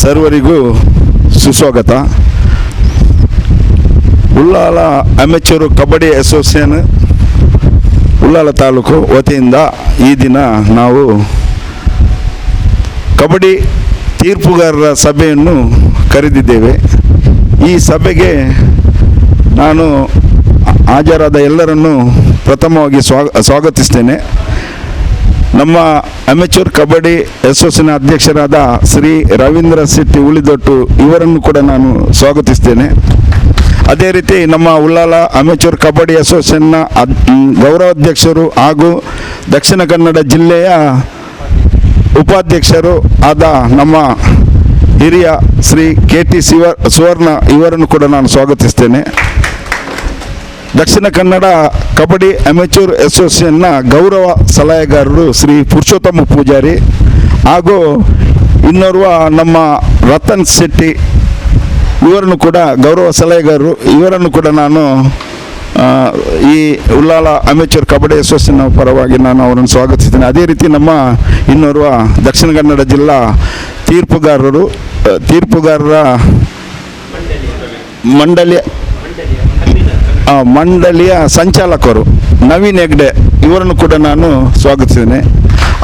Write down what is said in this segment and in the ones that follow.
ಸರ್ವರಿಗೂ ಸುಸ್ವಾಗತ. Ullal amateur kabaddi association, Ullal taluk ವತಿಯಿಂದ ಈ ದಿನ ನಾವು ಕಬಡ್ಡಿ ತೀರ್ಪುಗಾರರ ಸಭೆಯನ್ನು ಕರೆದಿದ್ದೇವೆ. ಈ ಸಭೆಗೆ ನಾನು ಹಾಜರಾದ ಎಲ್ಲರನ್ನು ಪ್ರಥಮವಾಗಿ ಸ್ವಾಗ, ಸ್ವಾಗತಿಸ್ತೇನೆ. ನಮ್ಮ ಅಮೆಚೂರ್ ಕಬಡ್ಡಿ ಅಸೋಸಿಯೇಷನ್ ಅಧ್ಯಕ್ಷರಾದ ಶ್ರೀ ರವೀಂದ್ರ ಶೆಟ್ಟಿ ಉಳಿದೊಟ್ಟು ಇವರನ್ನು ಕೂಡ ನಾನು ಸ್ವಾಗತಿಸ್ತೇನೆ. ಅದೇ ರೀತಿ ನಮ್ಮ ಉಳ್ಳಾಲ ಅಮೆಚೂರ್ ಕಬಡ್ಡಿ ಅಸೋಸಿಯೇಷನ್ನ ಗೌರವಾಧ್ಯಕ್ಷರು ಹಾಗೂ ದಕ್ಷಿಣ ಕನ್ನಡ ಜಿಲ್ಲೆಯ ಉಪಾಧ್ಯಕ್ಷರು ಆದ ನಮ್ಮ ಹಿರಿಯ ಶ್ರೀ ಕೆ ಟಿ ಶಿವ, ಸುವರ್ಣ ಇವರನ್ನು ಕೂಡ ನಾನು ಸ್ವಾಗತಿಸ್ತೇನೆ. ದಕ್ಷಿಣ ಕನ್ನಡ ಕಬಡ್ಡಿ ಅಮೆಚೂರ್ ಅಸೋಸಿಯೇಷನ್ನ ಗೌರವ ಸಲಹೆಗಾರರು ಶ್ರೀ ಪುರುಷೋತ್ತಮ ಪೂಜಾರಿ ಹಾಗೂ ಇನ್ನೋರ್ವ ನಮ್ಮ ರತನ್ ಶೆಟ್ಟಿ, ಇವರನ್ನು ಕೂಡ ಗೌರವ ಸಲಹೆಗಾರರು. ಇವರನ್ನು ಕೂಡ ನಾನು ಈ ಉಲ್ಲಾಲ ಅಮೆಚೂರ್ ಕಬಡ್ಡಿ ಅಸೋಸಿಯೇಷನ್ ಪರವಾಗಿ ನಾನು ಅವರನ್ನು ಸ್ವಾಗತಿಸ್ತೇನೆ. ಅದೇ ರೀತಿ ನಮ್ಮ ಇನ್ನೋರ್ವ ದಕ್ಷಿಣ ಕನ್ನಡ ಜಿಲ್ಲಾ ತೀರ್ಪುಗಾರರು, ತೀರ್ಪುಗಾರರ ಮಂಡಳಿಯ ಮಂಡಳಿಯ ಸಂಚಾಲಕರು ನವೀನ್ ಹೆಗ್ಡೆ, ಇವರನ್ನು ಕೂಡ ನಾನು ಸ್ವಾಗತಿಸಿದ್ದೇನೆ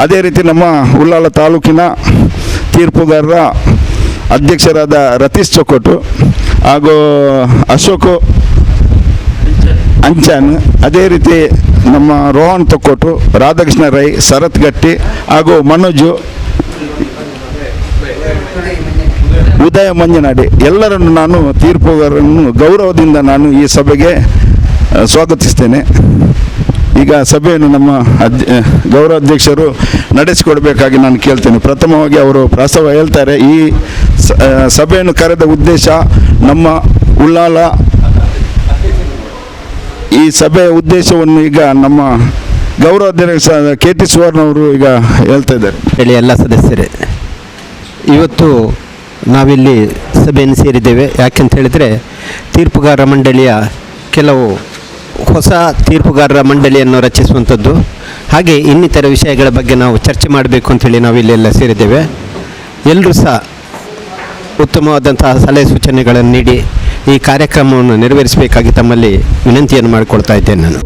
ಅದೇ ರೀತಿ ನಮ್ಮ ಉಳ್ಳಾಲ ತಾಲೂಕಿನ ತೀರ್ಪುಗಾರರ ಅಧ್ಯಕ್ಷರಾದ ರತೀಶ್ ಚೊಕೋಟು ಹಾಗೂ ಅಶೋಕ್ ಅಂಚಾನ್, ಅದೇ ರೀತಿ ನಮ್ಮ ರೋಹನ್ ತೊಕ್ಕೋಟು ರಾಧಾಕೃಷ್ಣ ರೈ, ಶರತ್ ಗಟ್ಟಿ ಹಾಗೂ ಮನೋಜು ಉದಯ ಮಂಜನಾಡಿ ಎಲ್ಲರನ್ನು ನಾನು ತೀರ್ಪುಗಾರರನ್ನು ಗೌರವದಿಂದ ನಾನು ಈ ಸಭೆಗೆ ಸ್ವಾಗತಿಸ್ತೇನೆ. ಈಗ ಸಭೆಯನ್ನು ನಮ್ಮ ಅಧ್ಯ ಗೌರವಾಧ್ಯಕ್ಷರು ನಡೆಸಿಕೊಡಬೇಕಾಗಿ ನಾನು ಕೇಳ್ತೇನೆ. ಪ್ರಥಮವಾಗಿ ಅವರು ಪ್ರಸ್ತಾವ ಹೇಳ್ತಾರೆ. ಈ ಸಭೆಯನ್ನು ಕರೆದ ಉದ್ದೇಶ ನಮ್ಮ ಉಳ್ಳಾಲ, ಈ ಸಭೆಯ ಉದ್ದೇಶವನ್ನು ಈಗ ನಮ್ಮ ಗೌರವಾಧ್ಯಕ್ಷ ಕೆ ಟಿ ಸುವರ್ಣ ಅವರು ಈಗ ಹೇಳ್ತಾ ಇದ್ದಾರೆ. ಹೇಳಿ ಎಲ್ಲ ಸದಸ್ಯರೇ, ಇವತ್ತು ನಾವಿಲ್ಲಿ ಸಭೆಯನ್ನು ಸೇರಿದ್ದೇವೆ. ಯಾಕೆಂತ ಹೇಳಿದರೆ ತೀರ್ಪುಗಾರರ ಮಂಡಳಿಯ ಕೆಲವು ಹೊಸ ತೀರ್ಪುಗಾರರ ಮಂಡಳಿಯನ್ನು ರಚಿಸುವಂಥದ್ದು, ಹಾಗೆ ಇನ್ನಿತರ ವಿಷಯಗಳ ಬಗ್ಗೆ ನಾವು ಚರ್ಚೆ ಮಾಡಬೇಕು ಅಂತೇಳಿ ನಾವಿಲ್ಲಿ ಎಲ್ಲ ಸೇರಿದ್ದೇವೆ. ಎಲ್ಲರೂ ಸಹ ಉತ್ತಮವಾದಂತಹ ಸಲಹೆ ಸೂಚನೆಗಳನ್ನು ನೀಡಿ ಈ ಕಾರ್ಯಕ್ರಮವನ್ನು ನೆರವೇರಿಸಬೇಕಾಗಿ ತಮ್ಮಲ್ಲಿ ವಿನಂತಿಯನ್ನು ಮಾಡಿಕೊಳ್ತಾ ಇದ್ದೇನೆ ನಾನು.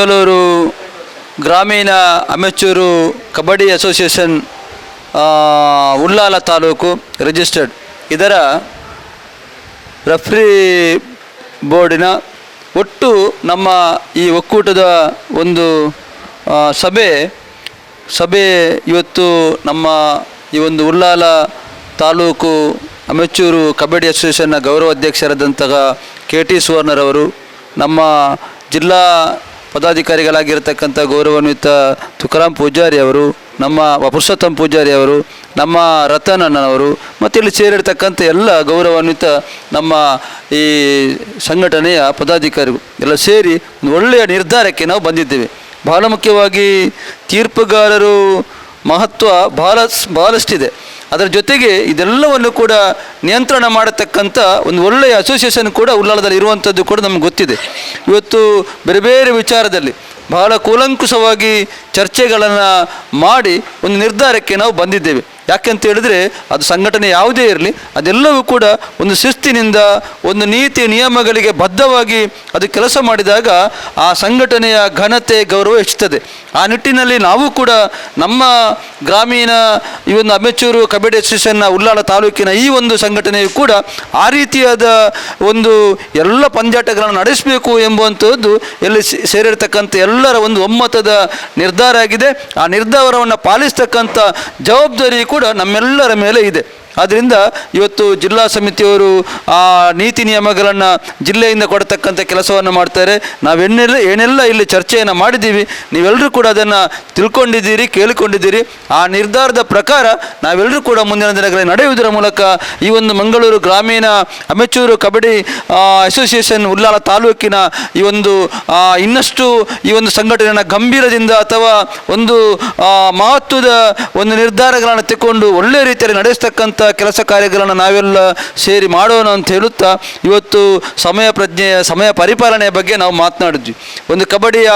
ಮಂಗಳೂರು ಗ್ರಾಮೀಣ amateur kabaddi association Ullal taluk registered. ಇದರ ರೆಫ್ರಿ ಬೋರ್ಡಿನ ಒಟ್ಟು ನಮ್ಮ ಈ ಒಕ್ಕೂಟದ ಒಂದು ಸಭೆ ಸಭೆ ಇವತ್ತು ನಮ್ಮ ಈ ಒಂದು ಉಳ್ಳಾಲ ತಾಲೂಕು ಅಮೆಚೂರು ಕಬಡ್ಡಿ ಅಸೋಸಿಯೇಷನ್ನ ಗೌರವ ಅಧ್ಯಕ್ಷರಾದಂತಹ ಕೆ ಟಿ ಸುವರ್ಣರವರು, ನಮ್ಮ ಜಿಲ್ಲಾ ಪದಾಧಿಕಾರಿಗಳಾಗಿರ್ತಕ್ಕಂಥ ಗೌರವಾನ್ವಿತ ತುಕಾರಾಮ್ ಪೂಜಾರಿ ಅವರು, ನಮ್ಮ ಪುರುಷೋತ್ತಮ್ ಪೂಜಾರಿ ಅವರು, ನಮ್ಮ ರತನ್ ಅಣ್ಣನವರು ಮತ್ತು ಇಲ್ಲಿ ಸೇರಿರ್ತಕ್ಕಂಥ ಎಲ್ಲ ಗೌರವಾನ್ವಿತ ನಮ್ಮ ಈ ಸಂಘಟನೆಯ ಪದಾಧಿಕಾರಿ ಎಲ್ಲ ಸೇರಿ ಒಂದು ಒಳ್ಳೆಯ ನಿರ್ಧಾರಕ್ಕೆ ನಾವು ಬಂದಿದ್ದೇವೆ. ಬಹಳ ಮುಖ್ಯವಾಗಿ ತೀರ್ಪುಗಾರರು ಮಹತ್ವ ಬಹಳ ಬಹಳಷ್ಟಿದೆ. ಅದರ ಜೊತೆಗೆ ಇದೆಲ್ಲವನ್ನು ಕೂಡ ನಿಯಂತ್ರಣ ಮಾಡತಕ್ಕಂಥ ಒಂದು ಒಳ್ಳೆಯ ಅಸೋಸಿಯೇಷನ್ ಕೂಡ ಉಳ್ಳಾಲದಲ್ಲಿ ಇರುವಂಥದ್ದು ಕೂಡ ನಮ್ಗೆ ಗೊತ್ತಿದೆ. ಇವತ್ತು ಬೇರೆ ಬೇರೆ ವಿಚಾರದಲ್ಲಿ ಬಹಳ ಕೂಲಂಕುಷವಾಗಿ ಚರ್ಚೆಗಳನ್ನು ಮಾಡಿ ಒಂದು ನಿರ್ಧಾರಕ್ಕೆ ನಾವು ಬಂದಿದ್ದೇವೆ. ಯಾಕೆಂತ ಹೇಳಿದ್ರೆ ಅದು ಸಂಘಟನೆ ಯಾವುದೇ ಇರಲಿ, ಅದೆಲ್ಲವೂ ಕೂಡ ಒಂದು ಶಿಸ್ತಿನಿಂದ ಒಂದು ನೀತಿ ನಿಯಮಗಳಿಗೆ ಬದ್ಧವಾಗಿ ಅದು ಕೆಲಸ ಮಾಡಿದಾಗ ಆ ಸಂಘಟನೆಯ ಘನತೆ ಗೌರವ ಹೆಚ್ಚುತ್ತದೆ. ಆ ನಿಟ್ಟಿನಲ್ಲಿ ನಾವು ಕೂಡ ನಮ್ಮ ಗ್ರಾಮೀಣ ಈ ಒಂದು ಅಮೆಚೂರು ಕಬಡ್ಡಿ ಅಸೋಸಿಯೇಷನ್ನ ಉಳ್ಳಾಳ ತಾಲೂಕಿನ ಈ ಒಂದು ಸಂಘಟನೆಯು ಕೂಡ ಆ ರೀತಿಯಾದ ಒಂದು ಎಲ್ಲ ಪಂದ್ಯಾಟಗಳನ್ನು ನಡೆಸಬೇಕು ಎಂಬುವಂಥದ್ದು ಎಲ್ಲಿ ಸೇರಿರ್ತಕ್ಕಂಥ ಎಲ್ಲರ ಒಂದು ಒಮ್ಮತದ ನಿರ್ಧಾರ ಆಗಿದೆ. ಆ ನಿರ್ಧಾರವನ್ನು ಪಾಲಿಸ್ತಕ್ಕಂಥ ಜವಾಬ್ದಾರಿ ನಮ್ಮೆಲ್ಲರ ಮೇಲೆ ಇದೆ. ಆದ್ದರಿಂದ ಇವತ್ತು ಜಿಲ್ಲಾ ಸಮಿತಿಯವರು ಆ ನೀತಿ ನಿಯಮಗಳನ್ನು ಜಿಲ್ಲೆಯಿಂದ ಕೊಡತಕ್ಕಂಥ ಕೆಲಸವನ್ನು ಮಾಡ್ತಾರೆ. ನಾವೆನ್ನೆಲ್ಲ ಏನೆಲ್ಲ ಇಲ್ಲಿ ಚರ್ಚೆಯನ್ನು ಮಾಡಿದ್ದೀವಿ ನೀವೆಲ್ಲರೂ ಕೂಡ ಅದನ್ನು ತಿಳ್ಕೊಂಡಿದ್ದೀರಿ, ಕೇಳಿಕೊಂಡಿದ್ದೀರಿ. ಆ ನಿರ್ಧಾರದ ಪ್ರಕಾರ ನಾವೆಲ್ಲರೂ ಕೂಡ ಮುಂದಿನ ದಿನಗಳಲ್ಲಿ ನಡೆಯುವುದರ ಮೂಲಕ ಈ ಒಂದು ಮಂಗಳೂರು ಗ್ರಾಮೀಣ ಅಮೆಚೂರು ಕಬಡ್ಡಿ ಅಸೋಸಿಯೇಷನ್ ಉಳ್ಳಾಲ ತಾಲೂಕಿನ ಈ ಒಂದು ಇನ್ನಷ್ಟು ಈ ಒಂದು ಸಂಘಟನೆಯನ್ನು ಗಂಭೀರದಿಂದ ಅಥವಾ ಒಂದು ಮಹತ್ವದ ಒಂದು ನಿರ್ಧಾರಗಳನ್ನು ತೆಗೆದುಕೊಂಡು ಒಳ್ಳೆಯ ರೀತಿಯಲ್ಲಿ ನಡೆಸ್ತಕ್ಕಂಥ ಪಡೆದಂಥ ಕೆಲಸ ಕಾರ್ಯಗಳನ್ನು ನಾವೆಲ್ಲ ಸೇರಿ ಮಾಡೋಣ ಅಂತ ಹೇಳುತ್ತಾ ಇವತ್ತು ಸಮಯ ಪ್ರಜ್ಞೆಯ ಸಮಯ ಪರಿಪಾಲನೆಯ ಬಗ್ಗೆ ನಾವು ಮಾತನಾಡಿದ್ವಿ. ಒಂದು ಕಬಡ್ಡಿಯ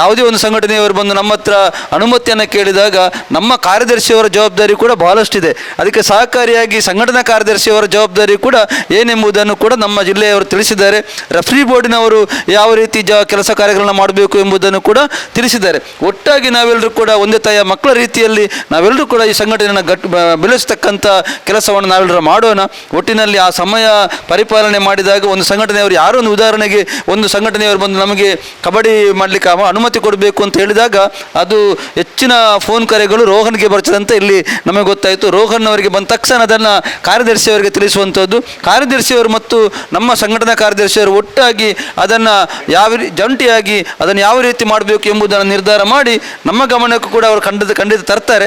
ಯಾವುದೇ ಒಂದು ಸಂಘಟನೆಯವರು ಬಂದು ನಮ್ಮ ಹತ್ರ ಅನುಮತಿಯನ್ನು ಕೇಳಿದಾಗ ನಮ್ಮ ಕಾರ್ಯದರ್ಶಿಯವರ ಜವಾಬ್ದಾರಿ ಕೂಡ ಬಹಳಷ್ಟಿದೆ. ಅದಕ್ಕೆ ಸಹಕಾರಿಯಾಗಿ ಸಂಘಟನಾ ಕಾರ್ಯದರ್ಶಿಯವರ ಜವಾಬ್ದಾರಿ ಕೂಡ ಏನೆಂಬುದನ್ನು ಕೂಡ ನಮ್ಮ ಜಿಲ್ಲೆಯವರು ತಿಳಿಸಿದ್ದಾರೆ. ರೆಫ್ರಿ ಬೋರ್ಡಿನವರು ಯಾವ ರೀತಿ ಜ ಕೆಲಸ ಕಾರ್ಯಗಳನ್ನು ಮಾಡಬೇಕು ಎಂಬುದನ್ನು ಕೂಡ ತಿಳಿಸಿದ್ದಾರೆ. ಒಟ್ಟಾಗಿ ನಾವೆಲ್ಲರೂ ಕೂಡ ಒಂದೇ ತಾಯಿಯ ಮಕ್ಕಳ ರೀತಿಯಲ್ಲಿ ನಾವೆಲ್ಲರೂ ಕೂಡ ಈ ಸಂಘಟನೆಯನ್ನು ಗಟ್ ಬೆಳೆಸ್ತಕ್ಕಂಥ ಕೆಲಸವನ್ನು ನಾವೆಲ್ಲರೂ ಮಾಡೋಣ. ಒಟ್ಟಿನಲ್ಲಿ ಆ ಸಮಯ ಪರಿಪಾಲನೆ ಮಾಡಿದಾಗ ಒಂದು ಸಂಘಟನೆಯವರು ಯಾರೋ ಒಂದು ಉದಾಹರಣೆಗೆ ಒಂದು ಸಂಘಟನೆಯವರು ಬಂದು ನಮಗೆ ಕಬಡ್ಡಿ ಮಾಡಲಿಕ್ಕೆ ಅನುಮತಿ ಕೊಡಬೇಕು ಅಂತ ಹೇಳಿದಾಗ ಅದು ಹೆಚ್ಚಿನ ಫೋನ್ ಕರೆಗಳು ರೋಹನ್ಗೆ ಬರ್ತದಂತ ಇಲ್ಲಿ ನಮಗೆ ಗೊತ್ತಾಯಿತು. ರೋಹನ್ ಅವರಿಗೆ ಬಂದ ತಕ್ಷಣ ಅದನ್ನು ಕಾರ್ಯದರ್ಶಿಯವರಿಗೆ ತಿಳಿಸುವಂಥದ್ದು. ಕಾರ್ಯದರ್ಶಿಯವರು ಮತ್ತು ನಮ್ಮ ಸಂಘಟನಾ ಕಾರ್ಯದರ್ಶಿಯವರು ಒಟ್ಟಾಗಿ ಅದನ್ನು ಯಾವ ಜಂಟಿಯಾಗಿ ಅದನ್ನು ಯಾವ ರೀತಿ ಮಾಡಬೇಕು ಎಂಬುದನ್ನು ನಿರ್ಧಾರ ಮಾಡಿ ನಮ್ಮ ಗಮನಕ್ಕೂ ಕೂಡ ಅವರು ಖಂಡಿತ ಖಂಡಿತ ತರ್ತಾರೆ.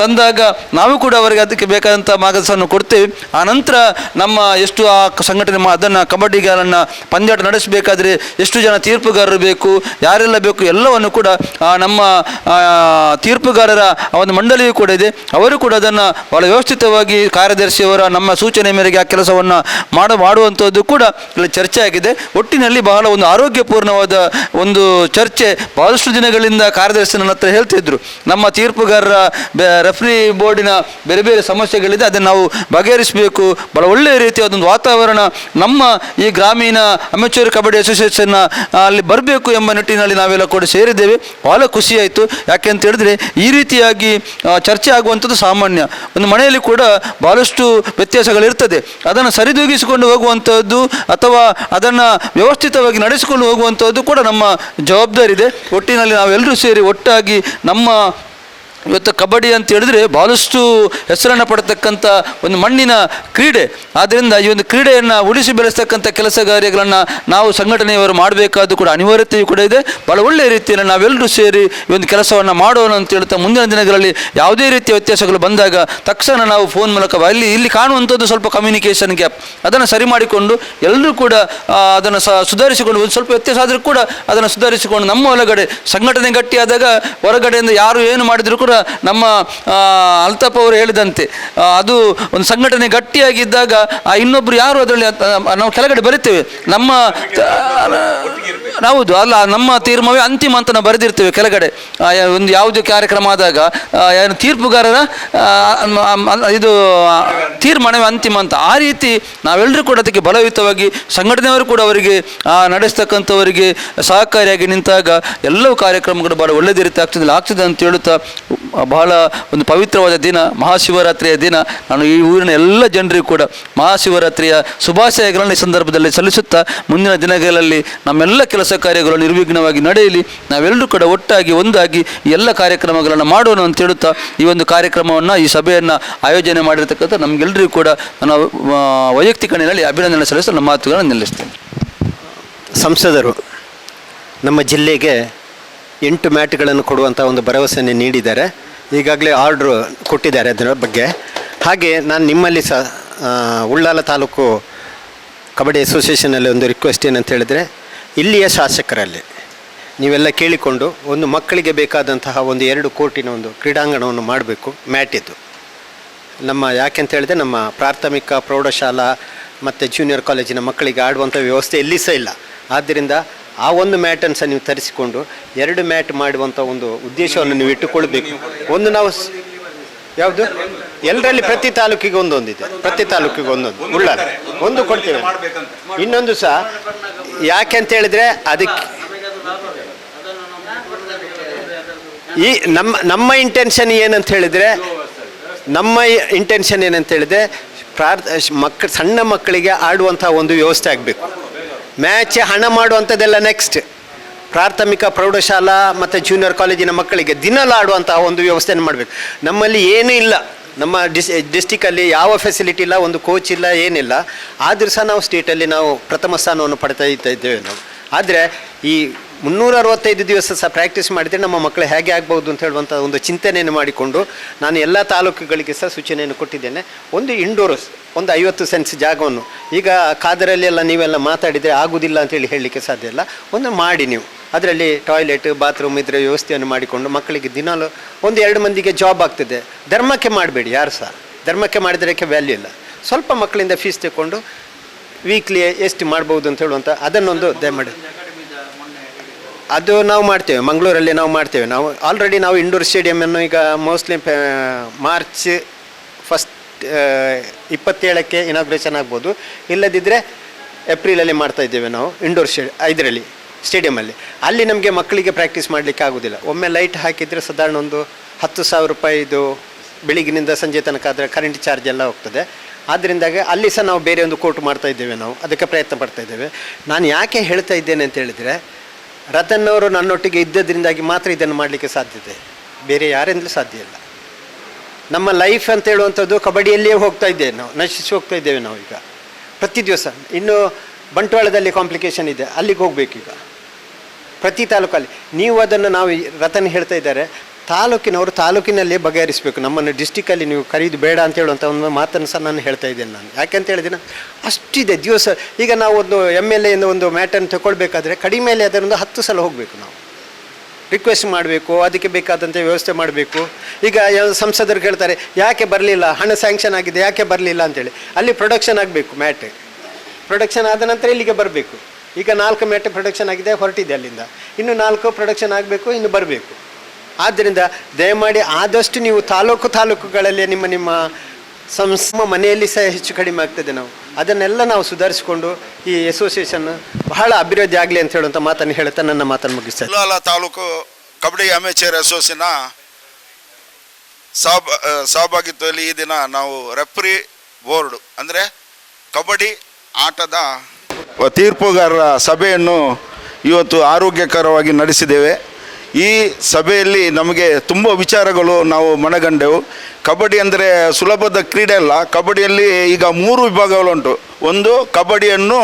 ತಂದಾಗ ನಾವು ಕೂಡ ಅವರಿಗೆ ಅದಕ್ಕೆ ಬೇಕಾದಂಥ ಮಾರ್ಗದರ್ಶನ ಕೊಡ್ತೇವೆ. ಆ ನಂತರ ನಮ್ಮ ಎಷ್ಟು ಆ ಸಂಘಟನೆ ಅದನ್ನು ಕಬಡ್ಡಿಗಾರನ್ನು ಪಂದ್ಯಾಟ ನಡೆಸಬೇಕಾದ್ರೆ ಎಷ್ಟು ಜನ ತೀರ್ಪುಗಾರರು ಬೇಕು, ಯಾರೆಲ್ಲ ಬೇಕು ಎಲ್ಲವನ್ನು ಕೂಡ ನಮ್ಮ ತೀರ್ಪುಗಾರರ ಒಂದು ಮಂಡಳಿಯೂ ಕೂಡ ಇದೆ. ಅವರು ಕೂಡ ಅದನ್ನು ಬಹಳ ವ್ಯವಸ್ಥಿತವಾಗಿ ಕಾರ್ಯದರ್ಶಿಯವರ ನಮ್ಮ ಸೂಚನೆ ಮೇರೆಗೆ ಆ ಕೆಲಸವನ್ನು ಮಾಡ ಮಾಡುವಂಥದ್ದು ಕೂಡ ಇಲ್ಲಿ ಚರ್ಚೆ ಆಗಿದೆ. ಒಟ್ಟಿನಲ್ಲಿ ಬಹಳ ಒಂದು ಆರೋಗ್ಯಪೂರ್ಣವಾದ ಒಂದು ಚರ್ಚೆ ಬಹಳಷ್ಟು ದಿನಗಳಿಂದ ಕಾರ್ಯದರ್ಶಿ ನನ್ನ ಹತ್ರ ಹೇಳ್ತಿದ್ರು. ನಮ್ಮ ತೀರ್ಪುಗಾರರ ರೆಫ್ರಿ ಬೋರ್ಡಿನ ಬೇರೆ ಬೇರೆ ಸಮಸ್ಯೆಗಳಿದೆ, ಅದನ್ನು ನಾವು ಬಗೆಹರಿಸಬೇಕು. ಬಹಳ ಒಳ್ಳೆಯ ರೀತಿಯ ಒಂದು ವಾತಾವರಣ ನಮ್ಮ ಈ ಗ್ರಾಮೀಣ ಅಮೆಚೂರ್ ಕಬಡ್ಡಿ ಅಸೋಸಿಯೇಷನ್ನ ಅಲ್ಲಿ ಬರಬೇಕು ಎಂಬ ನಿಟ್ಟಿನಲ್ಲಿ ನಾವೆಲ್ಲ ಕೂಡ ಸೇರಿದ್ದೇವೆ. ಭಾಳ ಖುಷಿಯಾಯಿತು ಯಾಕೆ ಅಂತ ಹೇಳಿದ್ರೆ ಈ ರೀತಿಯಾಗಿ ಚರ್ಚೆ ಆಗುವಂಥದ್ದು ಸಾಮಾನ್ಯ. ಒಂದು ಮನೆಯಲ್ಲಿ ಕೂಡ ಭಾಳಷ್ಟು ವ್ಯತ್ಯಾಸಗಳಿರ್ತದೆ. ಅದನ್ನು ಸರಿದೂಗಿಸಿಕೊಂಡು ಹೋಗುವಂಥದ್ದು ಅಥವಾ ಅದನ್ನು ವ್ಯವಸ್ಥಿತವಾಗಿ ನಡೆಸಿಕೊಂಡು ಹೋಗುವಂಥದ್ದು ಕೂಡ ನಮ್ಮ ಜವಾಬ್ದಾರಿ ಇದೆ ಒಟ್ಟಿನಲ್ಲಿ ನಾವೆಲ್ಲರೂ ಸೇರಿ ಒಟ್ಟಾಗಿ ನಮ್ಮ ಇವತ್ತು ಕಬಡ್ಡಿ ಅಂತ ಹೇಳಿದ್ರೆ ಭಾಳಷ್ಟು ಹೆಸರನ್ನು ಪಡತಕ್ಕಂಥ ಒಂದು ಮಣ್ಣಿನ ಕ್ರೀಡೆ. ಆದ್ದರಿಂದ ಈ ಒಂದು ಕ್ರೀಡೆಯನ್ನು ಉಳಿಸಿ ಬೆಳೆಸ್ತಕ್ಕಂಥ ಕೆಲಸ ಕಾರ್ಯಗಳನ್ನು ನಾವು ಸಂಘಟನೆಯವರು ಮಾಡಬೇಕಾದ್ದು ಕೂಡ ಅನಿವಾರ್ಯತೆಯೂ ಕೂಡ ಇದೆ. ಭಾಳ ಒಳ್ಳೆಯ ರೀತಿಯಲ್ಲಿ ನಾವೆಲ್ಲರೂ ಸೇರಿ ಈ ಒಂದು ಕೆಲಸವನ್ನು ಮಾಡೋಣ ಅಂತ ಹೇಳ್ತಾ ಮುಂದಿನ ದಿನಗಳಲ್ಲಿ ಯಾವುದೇ ರೀತಿಯ ವ್ಯತ್ಯಾಸಗಳು ಬಂದಾಗ ತಕ್ಷಣ ನಾವು ಫೋನ್ ಮೂಲಕ ಅಲ್ಲಿ ಇಲ್ಲಿ ಕಾಣುವಂಥದ್ದು ಸ್ವಲ್ಪ ಕಮ್ಯುನಿಕೇಷನ್ ಗ್ಯಾಪ್ ಅದನ್ನು ಸರಿ ಮಾಡಿಕೊಂಡು ಎಲ್ಲರೂ ಕೂಡ ಅದನ್ನು ಸುಧಾರಿಸಿಕೊಂಡು ಒಂದು ಸ್ವಲ್ಪ ವ್ಯತ್ಯಾಸ ಆದರೂ ಕೂಡ ಅದನ್ನು ಸುಧಾರಿಸಿಕೊಂಡು ನಮ್ಮ ಒಳಗಡೆ ಸಂಘಟನೆ ಗಟ್ಟಿಯಾದಾಗ ಹೊರಗಡೆಯಿಂದ ಯಾರು ಏನು ಮಾಡಿದರೂ ಕೂಡ ನಮ್ಮ ಅಲ್ತಪ್ಪ ಅವರು ಹೇಳಿದಂತೆ ಅದು ಒಂದು ಸಂಘಟನೆ ಗಟ್ಟಿಯಾಗಿದ್ದಾಗ, ಆ ಇನ್ನೊಬ್ಬರು ಯಾರು ಅದರಲ್ಲಿ ನಾವು ಕೆಳಗಡೆ ಬರಿತೇವೆ. ನಮ್ಮ ಹೌದು, ಅಲ್ಲ, ನಮ್ಮ ತೀರ್ಮವೇ ಅಂತಿಮ ಅಂತ ನಾವು ಬರೆದಿರ್ತೇವೆ ಕೆಳಗಡೆ. ಒಂದು ಯಾವುದೇ ಕಾರ್ಯಕ್ರಮ ಆದಾಗ ಏನು ತೀರ್ಪುಗಾರರ ಇದು ತೀರ್ಮಾನವೇ ಅಂತಿಮ ಅಂತ. ಆ ರೀತಿ ನಾವೆಲ್ಲರೂ ಕೂಡ ಅದಕ್ಕೆ ಬಲಯುತವಾಗಿ, ಸಂಘಟನೆಯವರು ಕೂಡ ಅವರಿಗೆ ನಡೆಸ್ತಕ್ಕಂಥವರಿಗೆ ಸಹಕಾರಿಯಾಗಿ ನಿಂತಾಗ, ಎಲ್ಲವೂ ಕಾರ್ಯಕ್ರಮಗಳು ಭಾಳ ಒಳ್ಳೆಯದೇ ರೀತಿ ಆಗ್ತದೆ ಆಗ್ತದೆ ಅಂತ ಹೇಳುತ್ತಾ ಬಹಳ ಒಂದು ಪವಿತ್ರವಾದ ದಿನ, ಮಹಾಶಿವರಾತ್ರಿಯ ದಿನ. ನಾನು ಈ ಊರಿನ ಎಲ್ಲ ಜನರಿಗೂ ಕೂಡ ಮಹಾಶಿವರಾತ್ರಿಯ ಶುಭಾಶಯಗಳನ್ನು ಈ ಸಂದರ್ಭದಲ್ಲಿ ಸಲ್ಲಿಸುತ್ತಾ, ಮುಂದಿನ ದಿನಗಳಲ್ಲಿ ನಮ್ಮೆಲ್ಲ ಕೆಲಸ ಕಾರ್ಯಗಳು ನಿರ್ವಿಘ್ನವಾಗಿ ನಡೆಯಲಿ. ನಾವೆಲ್ಲರೂ ಕೂಡ ಒಟ್ಟಾಗಿ, ಒಂದಾಗಿ ಎಲ್ಲ ಕಾರ್ಯಕ್ರಮಗಳನ್ನು ಮಾಡೋಣ ಅಂತ ಹೇಳುತ್ತಾ, ಈ ಒಂದು ಕಾರ್ಯಕ್ರಮವನ್ನು, ಈ ಸಭೆಯನ್ನು ಆಯೋಜನೆ ಮಾಡಿರ್ತಕ್ಕಂಥ ನಮಗೆಲ್ಲರಿಗೂ ಕೂಡ ನನ್ನ ವೈಯಕ್ತಿಕ ನೆಲೆಯಲ್ಲಿ ಅಭಿನಂದನೆ ಸಲ್ಲಿಸಲು ನಮ್ಮ ಮಾತುಗಳನ್ನು ನಿಲ್ಲಿಸ್ತೇನೆ. ಸಂಸದರು, ನಮ್ಮ ಜಿಲ್ಲೆಗೆ ಎಂಟು ಮ್ಯಾಟ್ಗಳನ್ನು ಕೊಡುವಂಥ ಒಂದು ಭರವಸೆಯನ್ನು ನೀಡಿದ್ದಾರೆ. ಈಗಾಗಲೇ ಆರ್ಡ್ರು ಕೊಟ್ಟಿದ್ದಾರೆ ಅದರ ಬಗ್ಗೆ. ಹಾಗೆ ನಾನು ನಿಮ್ಮಲ್ಲಿ ಸಹ ಉಳ್ಳಾಲ ತಾಲೂಕು ಕಬಡ್ಡಿ ಅಸೋಸಿಯೇಷನಲ್ಲಿ ಒಂದು ರಿಕ್ವೆಸ್ಟ್ ಏನಂತ ಹೇಳಿದರೆ, ಇಲ್ಲಿಯ ಶಾಸಕರಲ್ಲಿ ನೀವೆಲ್ಲ ಕೇಳಿಕೊಂಡು ಒಂದು ಮಕ್ಕಳಿಗೆ ಬೇಕಾದಂತಹ ಒಂದು ಎರಡು ಕೋಟಿನ ಒಂದು ಕ್ರೀಡಾಂಗಣವನ್ನು ಮಾಡಬೇಕು ಮ್ಯಾಟಿದ್ದು ನಮ್ಮ ಯಾಕೆ ಅಂತ ಹೇಳಿದ್ರೆ ನಮ್ಮ ಪ್ರಾಥಮಿಕ ಪ್ರೌಢಶಾಲಾ ಮತ್ತು ಜೂನಿಯರ್ ಕಾಲೇಜಿನ ಮಕ್ಕಳಿಗೆ ಆಡುವಂಥ ವ್ಯವಸ್ಥೆ ಎಲ್ಲಿ ಸಹ ಇಲ್ಲ. ಆದ್ದರಿಂದ ಆ ಒಂದು ಮ್ಯಾಟನ್ನು ಸಹ ನೀವು ತರಿಸಿಕೊಂಡು ಎರಡು ಮ್ಯಾಟ್ ಮಾಡುವಂಥ ಒಂದು ಉದ್ದೇಶವನ್ನು ನೀವು ಇಟ್ಟುಕೊಳ್ಬೇಕು. ಒಂದು ನಾವು ಯಾವುದು? ಎಲ್ಲರಲ್ಲಿ ಪ್ರತಿ ತಾಲೂಕಿಗೆ ಒಂದೊಂದಿದೆ. ಪ್ರತಿ ತಾಲೂಕಿಗೆ ಒಂದೊಂದು. ಉಳ್ಳಾಲ ಒಂದು ಕೊಡ್ತೇವೆ. ಇನ್ನೊಂದು ಸಹ ಯಾಕೆ ಅಂತ ಹೇಳಿದ್ರೆ ಅದಕ್ಕೆ ಈ ನಮ್ಮ ನಮ್ಮ ಇಂಟೆನ್ಷನ್ ಏನಂತ ಹೇಳಿದ್ರೆ ನಮ್ಮ ಇಂಟೆನ್ಷನ್ ಏನಂತ ಹೇಳಿದ್ರೆ ಪ್ರಾರ್ ಮಕ್ಕ ಸಣ್ಣ ಮಕ್ಕಳಿಗೆ ಆಡುವಂಥ ಒಂದು ವ್ಯವಸ್ಥೆ ಆಗಬೇಕು. ಮ್ಯಾಚ್ ಹಣ ಮಾಡುವಂಥದ್ದೆಲ್ಲ ನೆಕ್ಸ್ಟ್ ಪ್ರಾಥಮಿಕ ಪ್ರೌಢಶಾಲಾ ಮತ್ತು ಜೂನಿಯರ್ ಕಾಲೇಜಿನ ಮಕ್ಕಳಿಗೆ ದಿನಲ್ಲ ಆಡುವಂತಹ ಒಂದು ವ್ಯವಸ್ಥೆಯನ್ನು ಮಾಡಬೇಕು. ನಮ್ಮಲ್ಲಿ ಏನೂ ಇಲ್ಲ. ನಮ್ಮ ಡಿಸ್ ಡಿಸ್ಟಿಕಲ್ಲಿ ಯಾವ ಫೆಸಿಲಿಟಿ ಇಲ್ಲ, ಒಂದು ಕೋಚ್ ಇಲ್ಲ, ಏನಿಲ್ಲ. ಆದರೂ ಸಹ ನಾವು ಸ್ಟೇಟಲ್ಲಿ ನಾವು ಪ್ರಥಮ ಸ್ಥಾನವನ್ನು ಪಡ್ತಾ ಇದ್ದೇವೆ ನಾವು. ಆದರೆ ಈ ಮುನ್ನೂರ ಅರವತ್ತೈದು ದಿವಸ ಸಹ ಪ್ರಾಕ್ಟೀಸ್ ಮಾಡಿದರೆ ನಮ್ಮ ಮಕ್ಕಳು ಹೇಗೆ ಆಗ್ಬೋದು ಅಂತ ಹೇಳುವಂಥ ಒಂದು ಚಿಂತನೆಯನ್ನು ಮಾಡಿಕೊಂಡು ನಾನು ಎಲ್ಲ ತಾಲೂಕುಗಳಿಗೆ ಸಹ ಸೂಚನೆಯನ್ನು ಕೊಟ್ಟಿದ್ದೇನೆ. ಒಂದು ಇಂಡೋರ್ಸ್ ಒಂದು ಐವತ್ತು ಸೆನ್ಸ್ ಜಾಗವನ್ನು. ಈಗ ಕಾದರಲ್ಲಿ ಎಲ್ಲ ನೀವೆಲ್ಲ ಮಾತಾಡಿದರೆ ಆಗುವುದಿಲ್ಲ ಅಂತೇಳಿ ಹೇಳಲಿಕ್ಕೆ ಸಾಧ್ಯ ಇಲ್ಲ. ಒಂದು ಮಾಡಿ ನೀವು. ಅದರಲ್ಲಿ ಟಾಯ್ಲೆಟ್ ಬಾತ್ರೂಮ್ ಇದರ ವ್ಯವಸ್ಥೆಯನ್ನು ಮಾಡಿಕೊಂಡು ಮಕ್ಕಳಿಗೆ ದಿನಾಲು ಒಂದು ಎರಡು ಮಂದಿಗೆ ಜಾಬ್ ಆಗ್ತದೆ. ಧರ್ಮಕ್ಕೆ ಮಾಡಬೇಡಿ, ಯಾರು ಸಹ. ಧರ್ಮಕ್ಕೆ ಮಾಡಿದ್ರಕ್ಕೆ ವ್ಯಾಲ್ಯೂ ಇಲ್ಲ. ಸ್ವಲ್ಪ ಮಕ್ಕಳಿಂದ ಫೀಸ್ ತಗೊಂಡು ವೀಕ್ಲಿ ಎಷ್ಟು ಮಾಡ್ಬೋದು ಅಂತ ಹೇಳುವಂಥ ಅದನ್ನೊಂದು ದಯಮಾಡಿ ಅದು ನಾವು ಮಾಡ್ತೇವೆ, ಮಂಗಳೂರಲ್ಲಿ ನಾವು ಮಾಡ್ತೇವೆ. ನಾವು ಆಲ್ರೆಡಿ ನಾವು ಇಂಡೋರ್ ಸ್ಟೇಡಿಯಮನ್ನು ಈಗ ಮೋಸ್ಟ್ಲಿ ಮಾರ್ಚ್ ಫಸ್ಟ್ ಇಪ್ಪತ್ತೇಳಕ್ಕೆ ಇನಾಗ್ರೇಷನ್ ಆಗ್ಬೋದು. ಇಲ್ಲದಿದ್ದರೆ ಏಪ್ರಿಲಲ್ಲಿ ಮಾಡ್ತಾ ಇದ್ದೇವೆ ನಾವು ಇಂಡೋರ್ ಸ್ಟೇ ಇದರಲ್ಲಿ ಸ್ಟೇಡಿಯಮಲ್ಲಿ ಅಲ್ಲಿ. ನಮಗೆ ಮಕ್ಕಳಿಗೆ ಪ್ರಾಕ್ಟೀಸ್ ಮಾಡಲಿಕ್ಕೆ ಆಗೋದಿಲ್ಲ. ಒಮ್ಮೆ ಲೈಟ್ ಹಾಕಿದರೆ ಸಾಧಾರಣ ಒಂದು ಹತ್ತು ಸಾವಿರ ರೂಪಾಯಿದು ಬೆಳಿಗ್ಗಿನಿಂದ ಸಂಜೆ ತನಕ ಆದರೆ ಕರೆಂಟ್ ಚಾರ್ಜ್ ಎಲ್ಲ ಹೋಗ್ತದೆ. ಆದ್ದರಿಂದಾಗಿ ಅಲ್ಲಿ ಸಹ ನಾವು ಬೇರೆ ಒಂದು ಕೋರ್ಟ್ ಮಾಡ್ತಾ ಇದ್ದೇವೆ ನಾವು. ಅದಕ್ಕೆ ಪ್ರಯತ್ನ ಪಡ್ತಾ ಇದ್ದೇವೆ. ನಾನು ಯಾಕೆ ಹೇಳ್ತಾ ಇದ್ದೇನೆ ಅಂತ ಹೇಳಿದರೆ ರತನ್ ಅವರು ನನ್ನೊಟ್ಟಿಗೆ ಇದ್ದದ್ರಿಂದಾಗಿ ಮಾತ್ರ ಇದನ್ನು ಮಾಡಲಿಕ್ಕೆ ಸಾಧ್ಯತೆ ಬೇರೆ ಯಾರಿಂದಲೂ ಸಾಧ್ಯ ಇಲ್ಲ. ನಮ್ಮ ಲೈಫ್ ಅಂತ ಹೇಳುವಂಥದ್ದು ಕಬಡ್ಡಿಯಲ್ಲಿಯೇ ಹೋಗ್ತಾ ಇದ್ದೇವೆ ನಾವು, ನಶಿಸಿ ಹೋಗ್ತಾ ಇದ್ದೇವೆ ನಾವು ಈಗ. ಪ್ರತಿ ದಿವಸ, ಇನ್ನು ಬಂಟ್ವಾಳದಲ್ಲಿ ಕಾಂಪ್ಲಿಕೇಶನ್ ಇದೆ, ಅಲ್ಲಿಗೆ ಹೋಗ್ಬೇಕೀಗ. ಪ್ರತಿ ತಾಲೂಕಲ್ಲಿ, ನೀವು ಅದನ್ನು ನಾವು ರತನ್ ಹೇಳ್ತಾ ಇದ್ದಾರೆ ತಾಲೂಕಿನವರು ತಾಲೂಕಿನಲ್ಲೇ ಬಗೆಹರಿಸಬೇಕು. ನಮ್ಮನ್ನು ಡಿಸ್ಟಿಕಲ್ಲಿ ನೀವು ಕರೀದು ಬೇಡ ಅಂತ ಹೇಳುವಂಥ ಒಂದು ಮಾತನ್ನು ಸಹ ನಾನು ಹೇಳ್ತಾ ಇದ್ದೇನೆ ನಾನು. ಯಾಕೆಂತ ಹೇಳಿದ್ದೀನಿ ಅಷ್ಟಿದೆ ದಿವಸ. ಈಗ ನಾವು ಒಂದು ಎಂ ಎಲ್ ಎಯಿಂದ ಒಂದು ಮ್ಯಾಟನ್ನು ತಗೊಳ್ಬೇಕಾದ್ರೆ ಕಡಿಮೆಯಲ್ಲಿ ಅದರಿಂದ ಹತ್ತು ಸಲ ಹೋಗಬೇಕು ನಾವು. ರಿಕ್ವೆಸ್ಟ್ ಮಾಡಬೇಕು, ಅದಕ್ಕೆ ಬೇಕಾದಂಥ ವ್ಯವಸ್ಥೆ ಮಾಡಬೇಕು. ಈಗ ಸಂಸದರು ಕೇಳ್ತಾರೆ, ಯಾಕೆ ಬರಲಿಲ್ಲ? ಹಣ ಸ್ಯಾಂಕ್ಷನ್ ಆಗಿದೆ, ಯಾಕೆ ಬರಲಿಲ್ಲ? ಅಂತೇಳಿ ಅಲ್ಲಿ ಪ್ರೊಡಕ್ಷನ್ ಆಗಬೇಕು ಮ್ಯಾಟ್ ಪ್ರೊಡಕ್ಷನ್ ಆದ ನಂತರ ಇಲ್ಲಿಗೆ ಬರಬೇಕು. ಈಗ ನಾಲ್ಕು ಮ್ಯಾಟ್ ಪ್ರೊಡಕ್ಷನ್ ಆಗಿದೆ, ಹೊರಟಿದೆ ಅಲ್ಲಿಂದ. ಇನ್ನು ನಾಲ್ಕು ಪ್ರೊಡಕ್ಷನ್ ಆಗಬೇಕು, ಇನ್ನು ಬರಬೇಕು. ಆದ್ದರಿಂದ ದಯಮಾಡಿ ಆದಷ್ಟು ನೀವು ತಾಲೂಕು ತಾಲೂಕುಗಳಲ್ಲಿ ನಿಮ್ಮ ನಿಮ್ಮ ಸಂಸ್ಮ ಮನೆಯಲ್ಲಿ ಸಹ ಹೆಚ್ಚು ಕಡಿಮೆ ಆಗ್ತದೆ ನಾವು. ಅದನ್ನೆಲ್ಲ ನಾವು ಸುಧಾರಿಸಿಕೊಂಡು ಈ ಅಸೋಸಿಯೇಷನ್ ಬಹಳ ಅಭಿವೃದ್ಧಿ ಆಗಲಿ ಅಂತ ಹೇಳುವಂಥ ಮಾತನ್ನು ಹೇಳ್ತಾ ನನ್ನ ಮಾತನ್ನು ಮುಗಿಸ್ತೇನೆ. ಕೋಲಾಲ ತಾಲೂಕು ಕಬಡ್ಡಿ ಅಮೇಚರ್ ಅಸೋಸಿಯೇಷನ್ ಸಹ ಸಹಭಾಗಿತ್ವದಲ್ಲಿ ಈ ದಿನ ನಾವು ರೆಫ್ರಿ ಬೋರ್ಡ್ ಅಂದರೆ ಕಬಡ್ಡಿ ಆಟದ ತೀರ್ಪುಗಾರರ ಸಭೆಯನ್ನು ಇವತ್ತು ಆರೋಗ್ಯಕರವಾಗಿ ನಡೆಸಿದ್ದೇವೆ. ಈ ಸಭೆಯಲ್ಲಿ ನಮಗೆ ತುಂಬ ವಿಚಾರಗಳು ನಾವು ಮನಗಂಡೆವು. ಕಬಡ್ಡಿ ಅಂದರೆ ಸುಲಭದ ಕ್ರೀಡೆ ಅಲ್ಲ. ಕಬಡ್ಡಿಯಲ್ಲಿ ಈಗ ಮೂರು ವಿಭಾಗಗಳುಂಟು. ಒಂದು, ಕಬಡ್ಡಿಯನ್ನು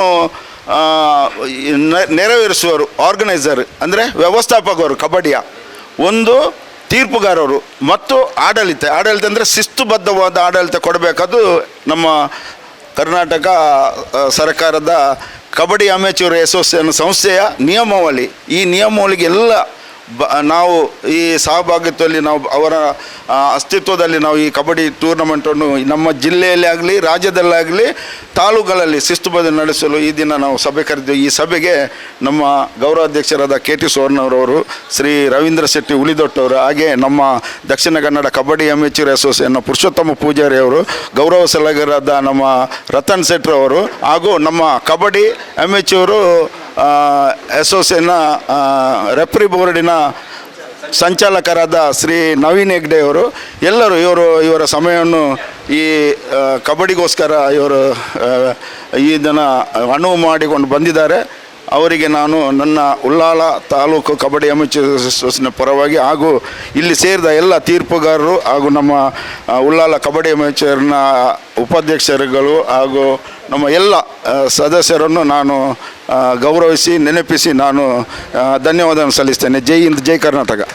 ನೆರವೇರಿಸುವರು ಆರ್ಗನೈಸರ್ ಅಂದರೆ ವ್ಯವಸ್ಥಾಪಕರು ಕಬಡ್ಡಿಯ. ಒಂದು, ತೀರ್ಪುಗಾರರು ಮತ್ತು ಆಡಳಿತ. ಆಡಳಿತ ಅಂದರೆ ಶಿಸ್ತುಬದ್ಧವಾದ ಆಡಳಿತ ಕೊಡಬೇಕಾದ್ದು ನಮ್ಮ ಕರ್ನಾಟಕ ಸರ್ಕಾರದ ಕಬಡ್ಡಿ ಅಮೆಚೂರ್ ಅಸೋಸಿಯೇಷನ್ ಸಂಸ್ಥೆಯ ನಿಯಮಾವಳಿ. ಈ ನಿಯಮಾವಳಿಗೆ ಎಲ್ಲ ಬ ನಾವು ಈ ಸಹಭಾಗಿತ್ವದಲ್ಲಿ ನಾವು ಅವರ ಅಸ್ತಿತ್ವದಲ್ಲಿ ನಾವು ಈ ಕಬಡ್ಡಿ ಟೂರ್ನಮೆಂಟನ್ನು ನಮ್ಮ ಜಿಲ್ಲೆಯಲ್ಲಿ ಆಗಲಿ ರಾಜ್ಯದಲ್ಲಾಗಲಿ ತಾಲೂಕುಗಳಲ್ಲಿ ಶಿಸ್ತುಬದ್ಧ ನಡೆಸಲು ಈ ದಿನ ನಾವು ಸಭೆ ಕರೆದಿದ್ದೇವೆ. ಈ ಸಭೆಗೆ ನಮ್ಮ ಗೌರವಾಧ್ಯಕ್ಷರಾದ ಕೆ ಟಿ ಸುವರ್ಣವರವರು ಶ್ರೀ ರವೀಂದ್ರ ಶೆಟ್ಟಿ ಉಳಿದೊಟ್ಟವರು ಹಾಗೆ ನಮ್ಮ ದಕ್ಷಿಣ ಕನ್ನಡ ಕಬಡ್ಡಿ ಅಮೇಚೂರ್ ಅಸೋಸಿಯೇಷನ್ನ ಪುರುಷೋತ್ತಮ ಪೂಜಾರಿ ಅವರು ಗೌರವ ಸಲಹೆಗಾರರಾದ ನಮ್ಮ ರತನ್ ಶೆಟ್ಟರವರು ಹಾಗೂ ನಮ್ಮ ಕಬಡ್ಡಿ ಅಮೇಚೂರು ಅಸೋಸಿಯೇಷನ್ನ ರೆಫ್ರಿ ಬೋರ್ಡಿನ ಸಂಚಾಲಕರಾದ ಶ್ರೀ ನವೀನ್ ಹೆಗ್ಡೆ ಅವರು ಎಲ್ಲರೂ ಇವರು, ಇವರ ಸಮಯವನ್ನು ಈ ಕಬಡ್ಡಿಗೋಸ್ಕರ ಇವರು ಇದನ್ನು ಅನುವು ಮಾಡಿಕೊಂಡು ಬಂದಿದ್ದಾರೆ. ಅವರಿಗೆ ನಾನು ನನ್ನ ಉಳ್ಳಾಲ ತಾಲೂಕು ಕಬಡ್ಡಿ ಅಮೇಚೂರ್ಸ್ನ ಪರವಾಗಿ ಹಾಗೂ ಇಲ್ಲಿ ಸೇರಿದ ಎಲ್ಲ ತೀರ್ಪುಗಾರರು ಹಾಗೂ ನಮ್ಮ ಉಳ್ಳಾಲ ಕಬಡ್ಡಿ ಅಮೆಚರ್ನ ಉಪಾಧ್ಯಕ್ಷರುಗಳು ಹಾಗೂ ನಮ್ಮ ಎಲ್ಲ ಸದಸ್ಯರನ್ನು ನಾನು ಗೌರವಿಸಿ ನೆನಪಿಸಿ ನಾನು ಧನ್ಯವಾದವನ್ನು ಸಲ್ಲಿಸ್ತೇನೆ. ಜೈ ಹಿಂದ್ ಜೈ ಕರ್ನಾಟಕ.